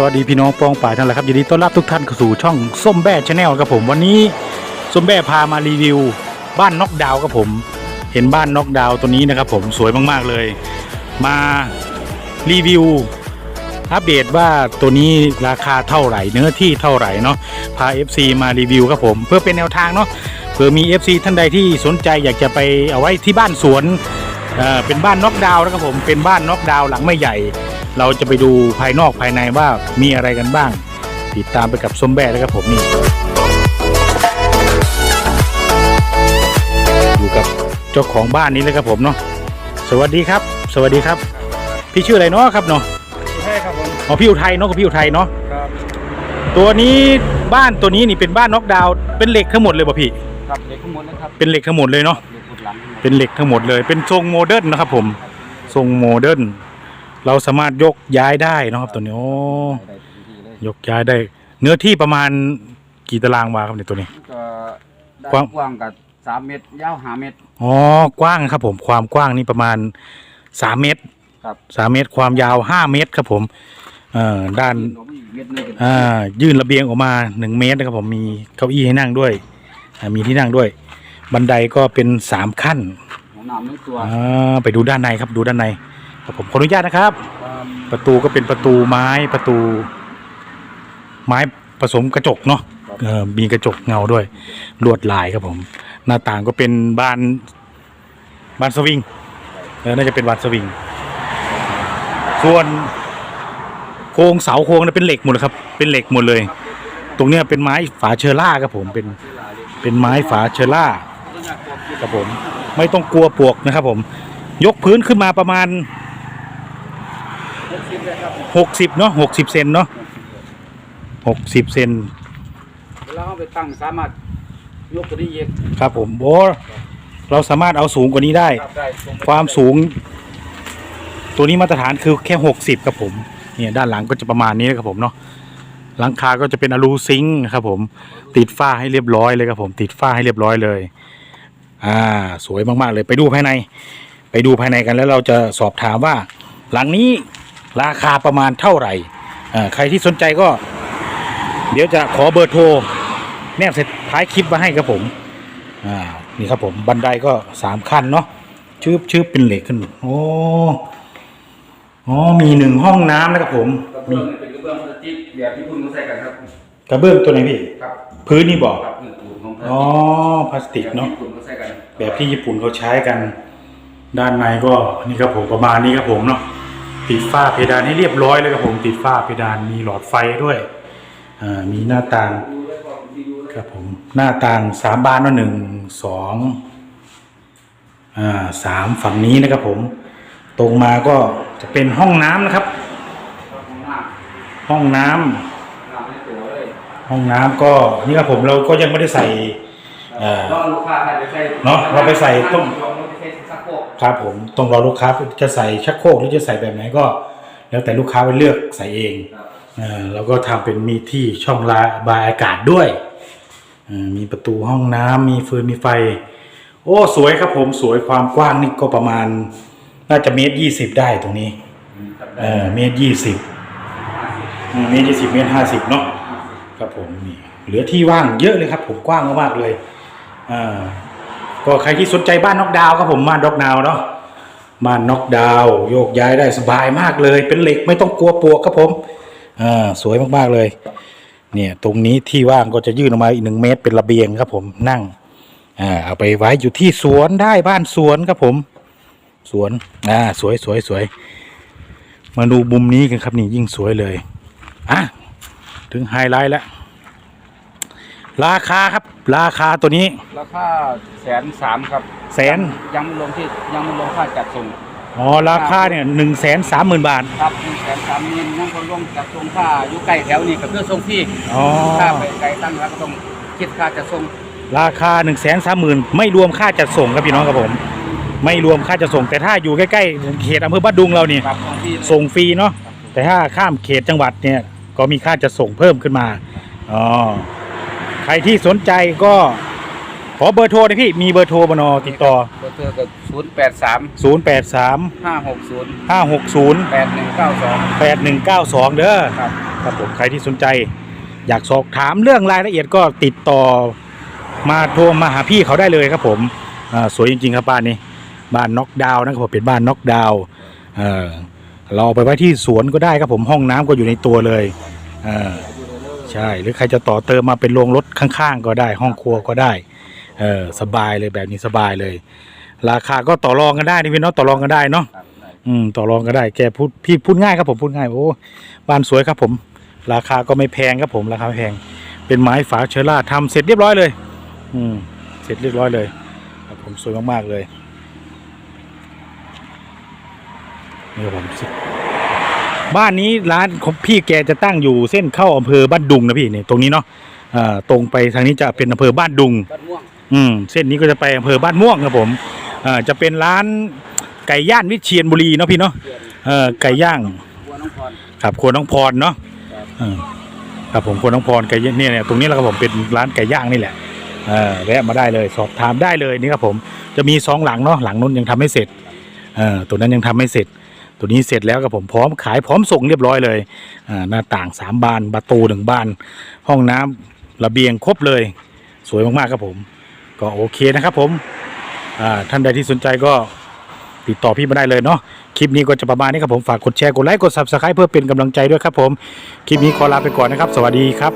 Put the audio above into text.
สวัสดีพี่น้องปองป่ายทั้งหลายครับยินดีต้อนรับทุกท่านเข้าสู่ช่องส้มแบ่ชาแนลครับผมวันนี้ส้มแบ่พามารีวิว บ้านน็อกดาวครับผม เห็นบ้านน็อกดาวตัวนี้นะครับผมสวยมากๆเลย มารีวิวอัปเดตว่าตัวนี้ราคาเท่าไหร่เนื้อที่เท่าไหร่เนาะพา FC มารีวิวครับผม เพื่อเป็นแนวทางเนาะเผื่อมี FC ท่านใดที่สนใจอยากจะไปเอาไว้ที่บ้านสวนเอ่อเป็นบ้านน็อกดาวนะครับผมเป็นบ้านน็อกดาวหลังไม่ใหญ่ เราจะไปดูภายนอกภายในว่ามีอะไรกันบ้าง ติดตามไปกับส้มแบ่เลยครับผมนี่อยู่กับเจ้าของบ้านนี้เลยครับผมเนาะสวัสดีครับ สวัสดีครับ พี่ชื่ออะไรเนาะครับเนาะใช่ครับผมอ๋อพี่อุทัยเนาะกับพี่อุทัยเนาะครับตัวนี้บ้านตัวนี้นี่เป็นบ้านน็อกดาวน์เป็นเหล็กทั้งหมดเลยป่ะพี่ครับเด็กข้างบนนะครับเป็นเหล็กทั้งหมดเลยเนาะเด็กขุดหลังเป็นเหล็กทั้งหมดเลย เป็นทรงโมเดิร์นนะครับผมทรงโมเดิร์น เราสามารถยกย้ายได้เนาะครับตัวนี้โอ้ได้ทันทีเลยยกย้ายได้ เนื้อที่ประมาณกี่ตารางวาครับในยตัวนี้ ก็ได้กว้างกว้างกับสามเมตรยาวห้าเมตร อ๋อกว้างครับผมความกว้างนี่ประมาณ3เมตรครับ3เมตรความยาว5เมตรครับผมเอ่อด้านลงอีกเมตรหนึงเป็นอ่ายื่นระเบียงออกมา1เมตรนะครับผมมีเก้าอี้ให้นั่งด้วยอ่ามีที่นั่งด้วย บันไดก็เป็น3ขั้นหัวหนามทั้งตัวอ่าไปดูด้านในครับดูด้านในครับ ผมขออนุญาตนะครับครับ ประตูก็เป็นประตูไม้ประตู ไม้ผสมกระจกเนาะเออมีกระจกเงาด้วยลวดลายครับผม หน้าต่างก็เป็นบานบานสวิงเออน่าจะเป็นบานสวิง ส่วนโครงเสาโครงนั้นเป็นเหล็กหมดเลยครับ เป็นเหล็กหมดเลย ตรงเนี้ยเป็นไม้ฝาเชอร่าครับผมเป็นเป็นไม้ฝาเชอร่าครับผม ไม่ต้องกลัวปลวกนะครับผม ยกพื้นขึ้นมาประมาณ หกสิบเลยครับหกสิบเนาะหกสิบเซนเนาะหกสิบเซนเวลาเอาไปตั้งสามารถยกตัวนี้เยกครับผมโอ้เราสามารถเอาสูงกว่านี้ได้ ครับได้ตรงไปความสูง ตัวนี้มาตรฐานคือแค่หกสิบครับผมเนี่ยด้านหลังก็จะประมาณนี้นะครับผมเนาะหลังคาก็จะเป็นอลูซิงค์ครับผม ติดฝ้าให้เรียบร้อยเลยครับผม ติดฝ้าให้เรียบร้อยเลย อ่า สวยมากๆเลยไปดูภายใน ไปดูภายในกันแล้วเราจะสอบถามว่า หลังนี้ ราคาประมาณเท่าไหร่อ่าใครที่สนใจก็ เดี๋ยวจะขอเบอร์โทรแนบเสร็จท้ายคลิปมาให้ครับผมอ่านี่ครับผมบันไดก็สามขั้นเนาะชืบชืบเป็นเหล็กขึ้น โอ้อ๋อมีหนึ่งห้องน้ำนะครับผมกระเบื้องเนี่ยเป็นกระเบื้องพลาสติกแบบที่คุณมาใส่กันครับกระเบื้องตัวไหนพี่ครับพื้นนี่บอกครับพื้นปูนของพลาสอ๋อติกพลาสติกเนาะแบบที่คุณมาใส่กันแบบที่ญี่ปุ่นเขาใช้กัน ด้านในก็นี่ครับผมประมาณนี้ครับผมเนาะ ติดฝ้าเพดานให้เรียบร้อยเลยครับผมติดฝ้าเพดานมีหลอดไฟด้วยอ่ามีหน้าต่างดูด้วยความดีดูด้วยครับผมหน้าต่างสามบานเนาะหนึ่งสองอ่าสามฝั่งนี้นะครับผม ตรงมาก็จะเป็นห้องน้ำนะครับครับของหน้าห้องน้ำหน้าไม่ตัวเลยห้องน้ำก็นี่ครับผมเราก็ยังไม่ได้ใส่เอ่อรอลูกค้าให้ไปใส่เนาะเราไปใส่ต้ม ครกครับผมต้องรอลูกค้าจะใส่ชักโครกหรือจะใส่แบบไหนก็ แล้วแต่ลูกค้าไปเลือกใส่เองครับเอ่าแล้วก็ทำเป็นมีที่ช่องระบายอากาศด้วยเอ่อมีประตูห้องน้ำมีฟืนมีไฟ โอ้สวยครับผมสวยความกว้างนี่ก็ประมาณ น่าจะเมตรยี่สิบได้ตรงนี้เออเมตรยี่สิบเมตรยี่สิบเมตรห้าสิบเนาะครับผมนี่เหลือที่ว่างเยอะเลยครับ ผมกว้างมากๆเลยอ่า ก็ใครที่สนใจบ้านน็อกดาวครับผมบ้านน็อกดาวเนาะบ้านน็อกดาวโยกย้ายได้สบายมากเลย เป็นเหล็กไม่ต้องกลัวปวกครับผมอ่าสวยมากๆเลย เนี่ยตรงนี้ที่ว่างก็จะยื่นออกมาอีกหนึ่งเมตรเป็นระเบียงครับผมนั่งอ่าเอาไปไว้อยู่ที่สวนได้บ้านสวนครับผม สวนอ่าสวยสวยสวยมาดูมุมนี้กันครับนี่ยิ่งสวยเลยอะถึงไฮไลท์แล้ว ราคาครับ ราคาตัวนี้ราคาแสนสามครับแสนยังไม่รวมที่ยังไม่รวมค่าจัดส่งอ๋อราคาเนี่ยหนึ่งแสนสามหมื่นบาทครับหนึ่งแสนสามนี่ยังคนรวมจัดส่งค่าอยู่ใกล้แถวนี่กับเพื่อส่งฟรีอ๋อค่าไปไกลตั้งแล้วก็ต้องคิดค่าจัดส่งราคาหนึ่งแสนสามหมื่นไม่รวมค่าจัดส่งครับพี่น้องครับผม ไม่รวมค่าจัดส่ง แต่ถ้าอยู่ใกล้ๆเขตอำเภอบ้านดุงเราเนี่ยครับส่งฟรีส่งฟรีเนาะแต่ถ้าข้ามเขตจังหวัดเนี่ยก็มีค่าจัดส่งเพิ่มขึ้นมาอ๋อใครที่สนใจก็ขอเบอร์โทรหนะพี่มีเบอร์โทรบนอติดต่อ เบอร์โทรก็ศูนย์แปดสาม0 8 3 ห้าหกศูนย์5 6 0 แปดหนึ่งเก้าสอง 8 1 9 2 เด้อครับ ครับผมใครที่สนใจ อยากสอบถามเรื่องรายละเอียดก็ติดต่อมาโทรมาหาพี่เขาได้เลยครับผมอ่าสวยจริงๆครับบ้านนี้ บ้านน็อกดาวน์นะครับผมเป็นบ้านน็อกดาวน์เออเราเอาไปไว้ที่สวนก็ได้ครับผมห้องน้ำก็อยู่ในตัวเลยเออ ใช่ หรือใครจะต่อเติมมาเป็นโรงรถข้างๆ ก็ได้ ห้องครัวก็ได้ เออสบายเลยแบบนี้สบายเลย ราคาก็ต่อรองกันได้นี่พี่เนาะต่อรองกันได้เนาะครับได้อืมต่อรองก็ได้แกพูดพี่พูดง่ายครับผมพูดง่ายโอ้บ้านสวยครับผม ราคาก็ไม่แพงครับผมราคาไม่แพง เป็นไม้ฝาเชอร่าทำเสร็จเรียบร้อยเลย อืมเสร็จเรียบร้อยเลยครับผมสวยมากๆเลยนี่ครับผม บ้านนี้ร้านของพี่แกจะตั้งอยู่เส้นเข้าอำเภอบ้านดุงนะพี่นี่ตรงนี้เนาะอ่าตรงไปทางนี้จะเป็นอำเภอบ้านดุง บ้านม่วงอืมเส้นนี้ก็จะไปอำเภอบ้านม่วงครับผมอ่าจะเป็นร้านไก่ย่านวิเชียรบุรีเนาะพี่เนาะเพื่อนเออไก่ย่าง บัวน้องพร ครับครัวน้องพรเนาะครับ เออครับผมครัวน้องพรไก่ย่างเนี่ยเนี่ยตรงนี้แหละครับผมเป็นร้านไก่ย่างนี่แหละเออแวะมาได้เลยสอบถามได้เลยนี่ครับผมจะมีสองหลังเนาะหลังนู้นยังทำไม่เสร็จเออตัวนั้นยังทำไม่เสร็จ ตัวนี้เสร็จแล้วครับผมพร้อมขายพร้อมส่งเรียบร้อยเลยหน้าต่าง 3 บานประตูหนึ่งบาน ห้องน้ำระเบียงครบเลย สวยมากๆครับผม ก็โอเคนะครับผมท่านใดที่สนใจก็ติดต่อพี่มาได้เลยเนาะคลิปนี้ก็จะประมาณนี้ครับผมฝากกดแชร์กดไลค์กดซับสไครป์เพื่อเป็นกำลังใจด้วยครับผมคลิปนี้ขอลาไปก่อนนะครับ สวัสดีครับ